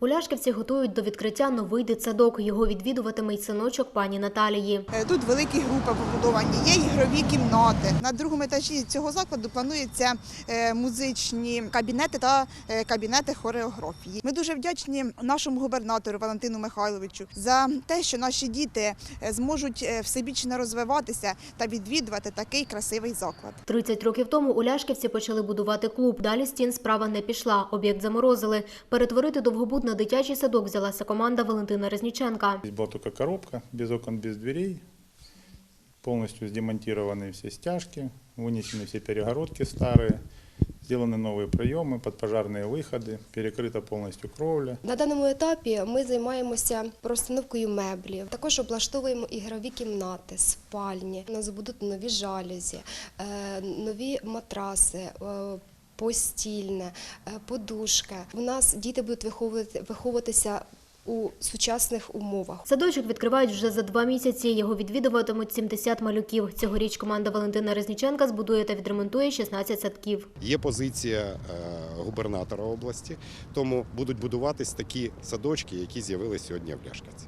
У Ляшківці готують до відкриття новий дитсадок. Його відвідуватиме й синочок пані Наталії. Е, Тут великі групи побудовані, є ігрові кімнати. На другому етажі цього закладу плануються е, музичні кабінети та е, кабінети хореографії. Ми дуже вдячні нашому губернатору Валентину Михайловичу за те, що наші діти зможуть всебічно розвиватися та відвідувати такий красивий заклад. 30 років тому у Ляшківці почали будувати клуб. Далі стін справа не пішла. Об'єкт заморозили. Перетворити довгобуд на дитячий садок взялася команда Валентина Резніченка. Здесь была только коробка, без окон, без дверей. Полностью демонтированы все стяжки, вынесены все перегородки старые, сделаны новые проемы, подпожарные выходы, перекрыта полностью кровля. На даному етапі ми займаємося простановкою меблів. Також облаштовуємо ігрові кімнати, спальні. У нас будуть нові жалюзі, е, нові матраси. Постільне, е, подушка. У нас діти будуть виховувати- виховуватися у сучасних умовах. Садочок відкривають вже за два місяці. Його відвідуватимуть 70 малюків. Цьогоріч команда Валентина Резніченка збудує та відремонтує 16 садків. Є позиція е, губернатора області, тому будуть будуватись такі садочки, які з'явилися сьогодні в Ляшківці.